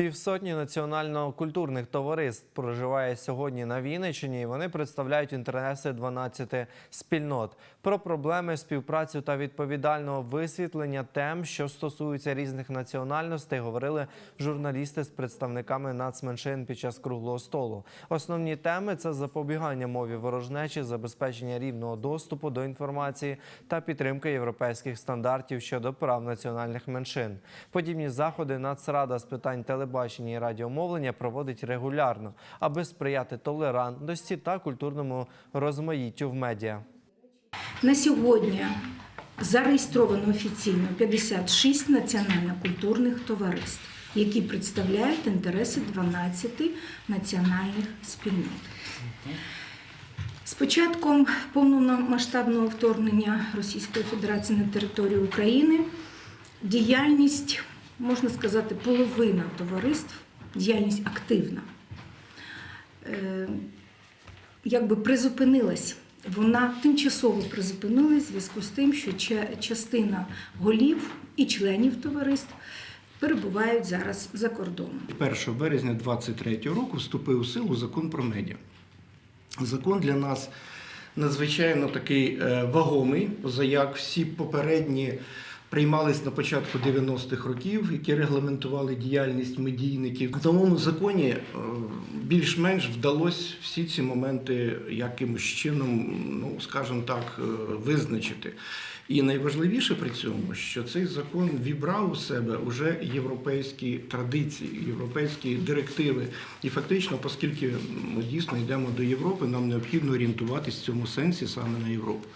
Півсотні національно-культурних товариств проживає сьогодні на Вінниччині. і Вони представляють інтереси 12 спільнот. Про проблеми співпрацю та відповідального висвітлення тем, що стосуються різних національностей, говорили журналісти з представниками нацменшин під час круглого столу. Основні теми це запобігання мові ворожнечі, забезпечення рівного доступу до інформації та підтримка європейських стандартів щодо прав національних меншин. Подібні заходи Нацрада з питань телебачення і радіомовлення проводить регулярно, аби сприяти толерантності та культурному розмаїттю в медіа. На сьогодні зареєстровано офіційно 56 національно-культурних товариств, які представляють інтереси 12 національних спільнот. З початком повномасштабного вторгнення Російської Федерації на територію України діяльність, можна сказати, половина товариств, діяльність активна, е, якби призупинилась. Вона тимчасово призупинилась в зв'язку з тим, що частина голів і членів товариств перебувають зараз за кордоном. 1 березня 2023 року вступив у силу закон про медіа. Закон для нас надзвичайно такий е, вагомий, позаяк всі попередні приймались на початку 90-х років, які регламентували діяльність медійників. В новому законі е, більш-менш вдалося всі ці моменти якимось чином, ну скажімо так, е, визначити. І найважливіше при цьому, що цей закон вібрав у себе уже європейські традиції, європейські директиви. І фактично, оскільки ми дійсно йдемо до Європи, нам необхідно орієнтуватись в цьому сенсі саме на Європу.